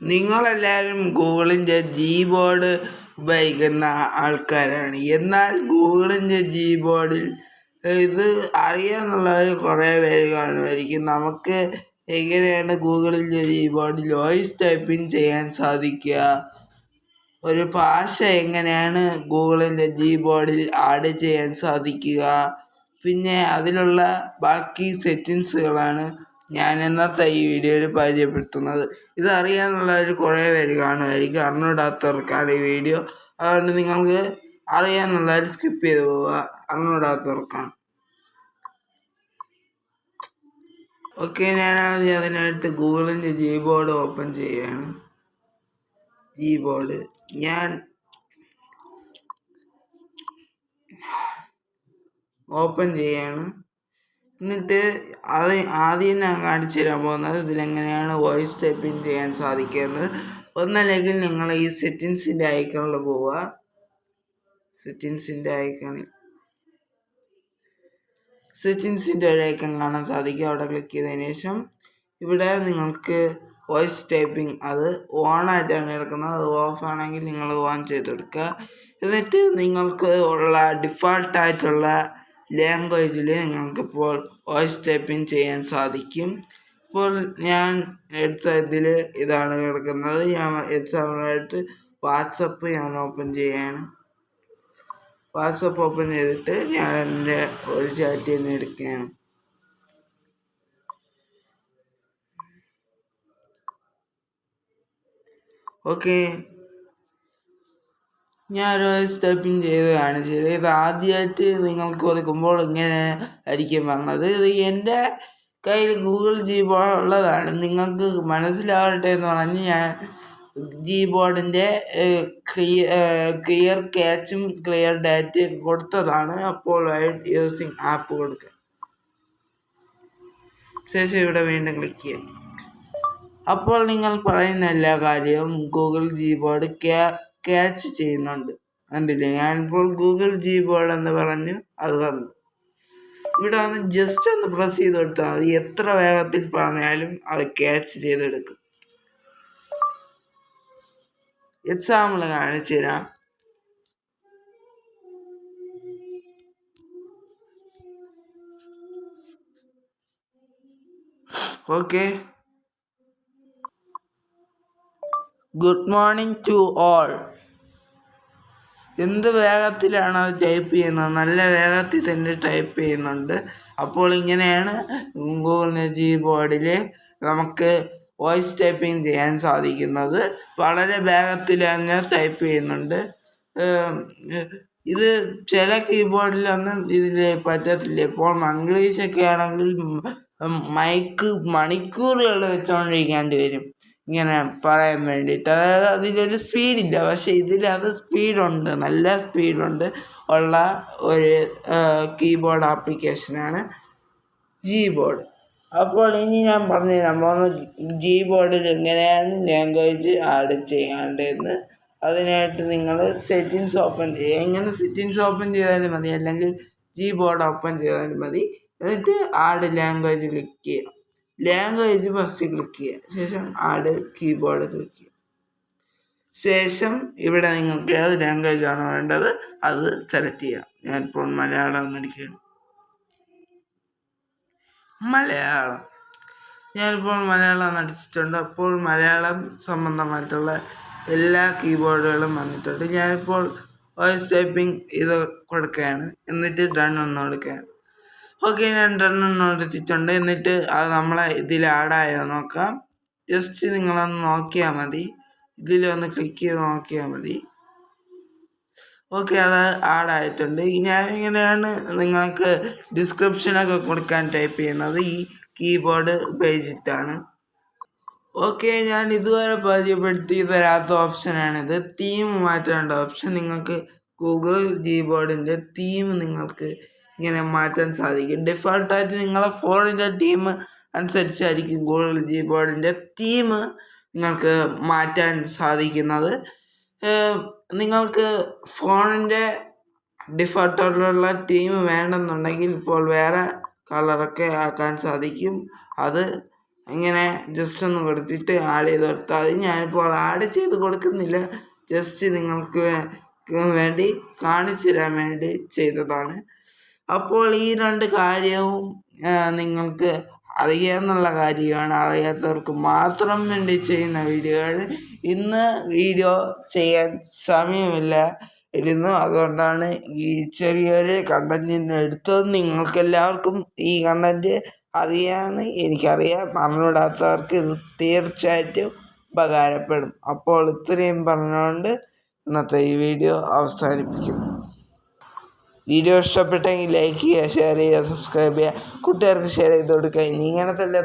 നിങ്ങളെല്ലാവരും ഗൂഗിളിന്റെ G board ഉപയോഗിക്കുന്ന ആൾക്കാരാണ്. എന്നാൽ ഗൂഗിളിന്റെ ജി ബോർഡിൽ ഇത് അറിയാമെന്നുള്ളവർ കുറേ പേര് കാണുമായിരിക്കും. നമുക്ക് എങ്ങനെയാണ് ഗൂഗിളിന്റെ ജി ബോർഡിൽ വോയിസ് ടൈപ്പിംഗ് ചെയ്യാൻ സാധിക്കുക? ഒരു ഭാഷ എങ്ങനെയാണ് ഗൂഗിളിന്റെ ജി ബോർഡിൽ ആഡ് ചെയ്യാൻ സാധിക്കുക? പിന്നെ അതിലുള്ള ബാക്കി സെറ്റിങ്സുകളാണ് ഞാൻ ഇന്നത്തെ ഈ വീഡിയോയിൽ പരിചയപ്പെടുത്തുന്നത്. ഇതറിയാനുള്ളവർ കുറേ പേര് കാണുമായിരിക്കും. അറിഞ്ഞൂടാത്തവർക്കാണ് ഈ വീഡിയോ. അതുകൊണ്ട് നിങ്ങൾക്ക് അറിയാനുള്ളവർ സ്കിപ്പ് ചെയ്ത് പോവുക. അറിഞ്ഞൂടാത്തവർക്കാണ് ഓക്കെ ഞാൻ ആദ്യം അതിനായിട്ട് ഗൂഗിളിന്റെ ജി ബോർഡ് ഓപ്പൺ ചെയ്യുകയാണ്. ജി ബോർഡ് ഞാൻ ഓപ്പൺ ചെയ്യാണ് എന്നിട്ട് അത് ആദ്യം ഞാൻ കാണിച്ചു തരാൻ പോകുന്നത് ഇതിലെങ്ങനെയാണ് വോയിസ് ടൈപ്പിംഗ് ചെയ്യാൻ സാധിക്കുന്നത്. ഒന്നല്ലെങ്കിൽ നിങ്ങൾ ഈ സെറ്റിങ്സിന്റെ ഐക്കണിൽ പോവുക. സെറ്റിങ്സിന്റെ ഐക്കണിൽ സെറ്റിങ്സിന്റെ ഒരു ഐക്കൺ കാണാൻ സാധിക്കും. അവിടെ ക്ലിക്ക് ചെയ്തതിന് ശേഷം ഇവിടെ നിങ്ങൾക്ക് വോയിസ് ടൈപ്പിംഗ് അത് ഓൺ ആയിട്ടാണ് എടുക്കുന്നത്. അത് ഓഫ് ആണെങ്കിൽ നിങ്ങൾ ഓൺ ചെയ്ത് കൊടുക്കുക എന്നിട്ട് നിങ്ങൾക്ക് ഉള്ള ഡിഫാൾട്ടായിട്ടുള്ള ലാംഗ്വേജിൽ നിങ്ങൾക്കിപ്പോൾ വോയിസ് ടൈപ്പിംഗ് ചെയ്യാൻ സാധിക്കും. ഇപ്പോൾ ഞാൻ എടുത്ത ഇതിൽ ഇതാണ് കിടക്കുന്നത്. ഞാൻ എക്സാമ്പിളായിട്ട് വാട്സപ്പ് ഞാൻ ഓപ്പൺ ചെയ്യാണ്. വാട്സപ്പ് ഓപ്പൺ ചെയ്തിട്ട് ഞാൻ എന്റെ ഒരു ചാറ്റ് തന്നെ എടുക്കുകയാണ്. ഓക്കെ. ഞാൻ ഒരു സ്റ്റെപ്പിൻ ചെയ്ത് കാണിച്ചത് ഇത് ആദ്യമായിട്ട് നിങ്ങൾക്ക് കൊടുക്കുമ്പോൾ ഇങ്ങനെ ആയിരിക്കും പറഞ്ഞത് ഇത് എന്റെ കയ്യിൽ ഗൂഗിൾ ജി ഉള്ളതാണ്. നിങ്ങൾക്ക് മനസ്സിലാവട്ടെ എന്ന് പറഞ്ഞ് ഞാൻ ജി ബോർഡിന്റെ ക്ലിയർ ക്യാച്ചും ക്ലിയർ ഡാറ്റയും കൊടുത്തതാണ്. അപ്പോൾ യൂസിങ് ആപ്പ് കൊടുക്കുക. ശേഷം ഇവിടെ വീണ്ടും ക്ലിക്ക് ചെയ്യാം അപ്പോൾ നിങ്ങൾ പറയുന്ന എല്ലാ കാര്യവും ഗൂഗിൾ ജി ബോർഡ് ക്യാ ക്യാച്ച് ചെയ്യുന്നുണ്ട്. കണ്ടില്ലേ? ഞാനിപ്പോൾ ഗൂഗിൾ ജി ബോർഡ് എന്ന് പറഞ്ഞു അത് വന്നു. ഇവിടെ വന്ന് ജസ്റ്റ് ഒന്ന് പ്രസ് ചെയ്ത് കൊടുത്താൽ മതി. എത്ര വേഗത്തിൽ പറഞ്ഞാലും അത് ക്യാച്ച് ചെയ്തെടുക്കും. എക്സാമ്പിൾ കാണിച്ചു തരാം. Okay good morning to all എന്ത് വേഗത്തിലാണ് അത് ടൈപ്പ് ചെയ്യുന്നത്? നല്ല വേഗത്തിൽ തന്നെ ടൈപ്പ് ചെയ്യുന്നുണ്ട്. അപ്പോൾ ഇങ്ങനെയാണ് ഗൂഗിൾ ജി ബോർഡിൽ നമുക്ക് വോയിസ് ടൈപ്പിംഗ് ചെയ്യാൻ സാധിക്കുന്നത്. വളരെ വേഗത്തിൽ തന്നെ ടൈപ്പ് ചെയ്യുന്നുണ്ട്. ഇത് ചില കീബോർഡിലൊന്നും ഇതിൽ പറ്റത്തില്ല. ഇപ്പോൾ മംഗ്ലീഷൊക്കെ ആണെങ്കിൽ മൈക്ക് മണിക്കൂറുകൾ വെച്ചുകൊണ്ടിരിക്കേണ്ടി വരും. ഇങ്ങനെ പറയാൻ വേണ്ടിയിട്ട്. അതായത് അതിലൊരു സ്പീഡില്ല പക്ഷേ ഇതിലത് സ്പീഡുണ്ട് നല്ല സ്പീഡുണ്ട് ഉള്ള ഒരു കീബോർഡ് ആപ്ലിക്കേഷനാണ് ജി ബോർഡ് അപ്പോൾ ഇനി ഞാൻ പറഞ്ഞുതരാൻ പോകുന്ന ജി ബോർഡിൽ എങ്ങനെയാണ് ലാംഗ്വേജ് ആഡ് ചെയ്യേണ്ടതെന്ന്. അതിനായിട്ട് നിങ്ങൾ സെറ്റിങ്സ് ഓപ്പൺ ചെയ്യുക. എങ്ങനെ സെറ്റിങ്സ് ഓപ്പൺ ചെയ്താലും മതി. അല്ലെങ്കിൽ ജി ബോർഡ് ഓപ്പൺ ചെയ്താലും മതി. എന്നിട്ട് ആഡ് ലാംഗ്വേജ് ക്ലിക്ക് ചെയ്യുക. Language first click. ചെയ്യുക ശേഷം ആഡ് കീബോർഡ് ക്ലിക്ക്. ചെയ്യുക ശേഷം ഇവിടെ നിങ്ങൾക്ക് ഏത് ലാംഗ്വേജ് ആണ് വേണ്ടത് അത് സെലക്ട് ചെയ്യാം. ഞാനിപ്പോൾ മലയാളം എന്നിരിക്കുകയാണ് മലയാളം. ഞാനിപ്പോൾ മലയാളം നടിച്ചിട്ടുണ്ട് അപ്പോൾ മലയാളം സംബന്ധമായിട്ടുള്ള എല്ലാ കീബോർഡുകളും വന്നിട്ടുണ്ട്. ഞാനിപ്പോൾ വോയിസ് ടൈപ്പിംഗ് ഇത് കൊടുക്കുകയാണ്. എന്നിട്ട് ഡൺ ഒന്ന് കൊടുക്കുകയാണ്. ഓക്കെ ഞാൻ രണ്ടെണ്ണം എടുത്തിട്ടുണ്ട്. എന്നിട്ട് അത് നമ്മളെ ഇതിൽ ആഡായോ നോക്കാം. ജസ്റ്റ് നിങ്ങളൊന്ന് നോക്കിയാൽ മതി. ഇതിലൊന്ന് ക്ലിക്ക് ചെയ്ത് നോക്കിയാൽ മതി. ഓക്കെ അത് ആഡായിട്ടുണ്ട് ഞാൻ ഇങ്ങനെയാണ് നിങ്ങൾക്ക് ഡിസ്ക്രിപ്ഷനൊക്കെ കൊടുക്കാൻ ടൈപ്പ് ചെയ്യുന്നത്. ഈ കീബോർഡ് ഉപയോഗിച്ചിട്ടാണ്. ഓക്കെ ഞാൻ ഇതുവരെ പരിചയപ്പെടുത്തി തരാത്ത ഓപ്ഷനാണിത് തീം മാറ്റേണ്ട ഓപ്ഷൻ നിങ്ങൾക്ക് ഗൂഗിൾ കീബോർഡിന്റെ തീം നിങ്ങൾക്ക് ഇങ്ങനെ മാറ്റാൻ സാധിക്കും. ഡിഫോൾട്ടായിട്ട് നിങ്ങളെ ഫോണിന്റെ ടീം അനുസരിച്ചായിരിക്കും ഗൂഗിൾ ജി ബോർഡിന്റെ തീം നിങ്ങൾക്ക് മാറ്റാൻ സാധിക്കുന്നത്. നിങ്ങൾക്ക് ഫോണിന്റെ ഡിഫോൾട്ടായിട്ടുള്ള തീം വേണമെന്നുണ്ടെങ്കിൽ ഇപ്പോൾ വേറെ കളറൊക്കെ ആക്കാൻ സാധിക്കും. അത് ഇങ്ങനെ ജസ്റ്റ് ഒന്ന് കൊടുത്തിട്ട് ആഡ് ചെയ്ത് കൊടുത്താൽ മതി. ഞാനിപ്പോൾ ആഡ് ചെയ്ത് കൊടുക്കുന്നില്ല. ജസ്റ്റ് നിങ്ങൾക്ക് വേണ്ടി കാണിച്ചു തരാൻ വേണ്ടി ചെയ്തതാണ്. അപ്പോൾ ഈ രണ്ട് കാര്യവും നിങ്ങൾക്ക് അറിയാമെന്നുള്ള കാര്യമാണ് അറിയാത്തവർക്ക് മാത്രം വേണ്ടി ചെയ്യുന്ന വീഡിയോകൾ. ഇന്ന് വീഡിയോ ചെയ്യാൻ സമയമില്ല. ഇരുന്നു. അതുകൊണ്ടാണ് ഈ ചെറിയൊരു കണ്ടന്റിന് എടുത്തത്. നിങ്ങൾക്ക് എല്ലാവർക്കും ഈ കണ്ടന്റ് അറിയാമെന്ന് എനിക്കറിയാം. അറിഞ്ഞൂടാത്തവർക്ക് ഇത് തീർച്ചയായിട്ടും ഉപകാരപ്പെടും. അപ്പോൾ ഇത്രയും പറഞ്ഞുകൊണ്ട് ഇന്നത്തെ ഈ വീഡിയോ അവസാനിപ്പിക്കുന്നു. വീഡിയോ ഇഷ്ടപ്പെട്ടെങ്കിൽ ലൈക്ക് ചെയ്യുക ഷെയർ ചെയ്യുക സബ്സ്ക്രൈബ് ചെയ്യുക. കൂട്ടുകാർക്ക് ഷെയർ ചെയ്ത് കൊടുക്കുക. ഇനി ഇങ്ങനത്തെ എല്ലാ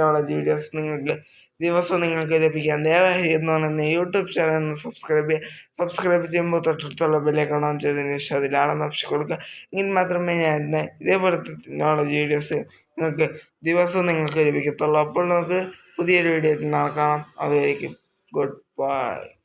നോളജ് വീഡിയോസ് നിങ്ങൾക്ക് ദിവസം നിങ്ങൾക്ക് ലഭിക്കാൻ ദയവായി എന്ന് പറയുന്ന യൂട്യൂബ് ചാനൽ സബ്സ്ക്രൈബ് ചെയ്യുക. സബ്സ്ക്രൈബ് ചെയ്യുമ്പോൾ തൊട്ടടുത്തുള്ള ബെല്ലേക്ക് ഓൺ ചെയ്തതിന് ശേഷം അതിലാണെന്ന് ഓപ്ഷൻ കൊടുക്കുക. ഇങ്ങനെ മാത്രമേ ഞാൻ ഇതേപോലത്തെ നോളജ് വീഡിയോസ് നിങ്ങൾക്ക് ദിവസം നിങ്ങൾക്ക് ലഭിക്കത്തുള്ളൂ. അപ്പോൾ നമുക്ക് പുതിയൊരു വീഡിയോ നാളെ കാണാം. Good bye